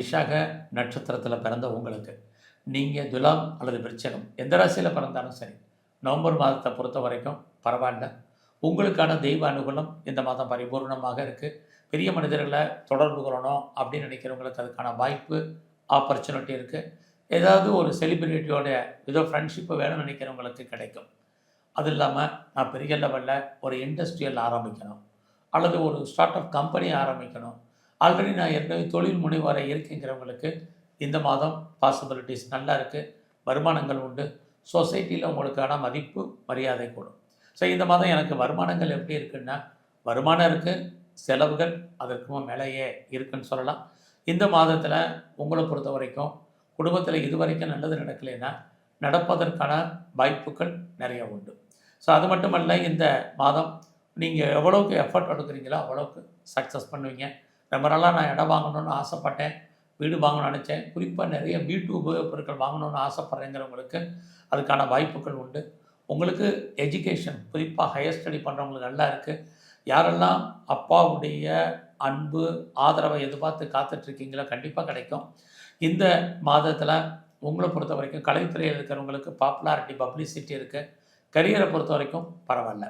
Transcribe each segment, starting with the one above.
விஷாக நட்சத்திரத்தில் பிறந்த உங்களுக்கு. நீங்கள் துலாம் அல்லது விருச்சகம் எந்த ராசியில் பிறந்தாலும் சரி நவம்பர் மாதத்தை பொறுத்த வரைக்கும் பரவாயில்ல. உங்களுக்கான தெய்வ அனுகூலம் இந்த மாதம் பரிபூர்ணமாக இருக்குது பெரிய மனிதர்களை தொடர்பு கொள்ளணும் அப்படின்னு நினைக்கிறவங்களுக்கு அதுக்கான வாய்ப்பு ஆப்பர்ச்சுனிட்டி இருக்குது ஏதாவது ஒரு செலிப்ரிட்டியோட ஏதோ ஃப்ரெண்ட்ஷிப்பு வேணும்னு நினைக்கிறவங்களுக்கு கிடைக்கும். அது இல்லாமல் நான் பெரிய லெவலில் ஒரு இண்டஸ்ட்ரியல் ஆரம்பிக்கணும். அல்லது ஒரு ஸ்டார்ட் அப் கம்பெனி ஆரம்பிக்கணும். ஆல்ரெடி நான் ஏற்கனவே தொழில் முனைவரை இருக்குங்கிறவங்களுக்கு இந்த மாதம் பாசிபிலிட்டிஸ் நல்லா இருக்குது வருமானங்கள் உண்டு. சொசைட்டியில் உங்களுக்கான மதிப்பு மரியாதை கூடும். ஸோ இந்த மாதம் எனக்கு வருமானங்கள் எப்படி இருக்குன்னா வருமானம் இருக்குது செலவுகள் அதற்கும் மேலேயே இருக்குன்னு சொல்லலாம். இந்த மாதத்தில் உங்களை பொறுத்த வரைக்கும் குடும்பத்தில் இது வரைக்கும் நல்லது நடக்கலைன்னா நடப்பதற்கான வாய்ப்புகள் நிறைய உண்டு. ஸோ அது மட்டுமல்ல இந்த மாதம் நீங்கள் எவ்வளோக்கு எஃபர்ட் எடுக்கிறீங்களோ அவ்வளோக்கு சக்ஸஸ் பண்ணுவீங்க. ரொம்ப நாளாக நான் இடம் வாங்கணும்னு ஆசைப்பட்டேன் வீடு வாங்கணும்னு நினச்சேன். குறிப்பாக நிறைய வீட்டு உபயோகப் பொருட்கள் வாங்கணும்னு ஆசைப்பட்றேங்கிறவங்களுக்கு அதுக்கான வாய்ப்புகள் உண்டு. உங்களுக்கு எஜுகேஷன் குறிப்பாக ஹையர் ஸ்டடி பண்ணுறவங்களுக்கு நல்லா இருக்குது யாரெல்லாம் அப்பாவுடைய அன்பு ஆதரவை எதிர்பார்த்து காத்துட்ருக்கீங்களோ கண்டிப்பாக கிடைக்கும். இந்த மாதத்தில் உங்களை பொறுத்த வரைக்கும் கலைத்துறையில் இருக்கிறவங்களுக்கு பாப்புலாரிட்டி பப்ளிசிட்டி இருக்குது கரியரை பொறுத்த வரைக்கும் பரவாயில்ல.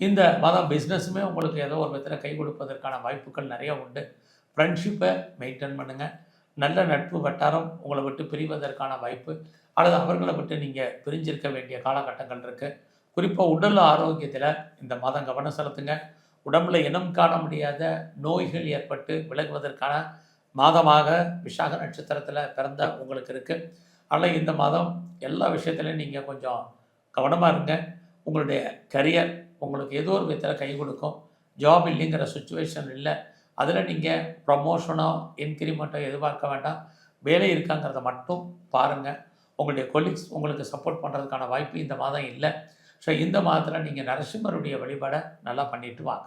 இந்த மாதம் பிஸ்னஸுமே உங்களுக்கு ஏதோ ஒரு விதத்தில் கை கொடுப்பதற்கான வாய்ப்புகள் நிறைய உண்டு. ஃப்ரெண்ட்ஷிப்பை மெயின்டைன் பண்ணுங்கள் நல்ல நட்பு வட்டாரம் உங்களை விட்டு பிரிவதற்கான வாய்ப்பு. அல்லது அவர்களை விட்டு நீங்கள் பிரிஞ்சிருக்க வேண்டிய காலகட்டங்கள் இருக்குது குறிப்பாக உடல் ஆரோக்கியத்தில் இந்த மாதம் கவனம் செலுத்துங்க. உடம்புல இனம் காண முடியாத நோய்கள் ஏற்பட்டு விலகுவதற்கான மாதமாக விஷாக நட்சத்திரத்தில் பிறந்த உங்களுக்கு இருக்குது அதனால் இந்த மாதம் எல்லா விஷயத்துலையும் நீங்கள் கொஞ்சம் கவனமாக இருங்க. உங்களுடைய கரியர் உங்களுக்கு ஏதோ ஒரு விதத்தில் கை கொடுக்கும். ஜாப் இல்லைங்கிற சுச்சுவேஷன் இல்லை. அதில் நீங்கள் ப்ரமோஷனோ இன்க்ரிமெண்ட்டோ எதிர்பார்க்க வேண்டாம். வேலை இருக்காங்கிறத மட்டும் பாருங்கள் உங்களுடைய கொலீக்ஸ் உங்களுக்கு சப்போர்ட் பண்ணுறதுக்கான வாய்ப்பு இந்த மாதம் இல்லை. ஸோ இந்த மாதத்தில் நீங்கள் நரசிம்மருடைய வழிபாடை நல்லா பண்ணிட்டு வாங்க.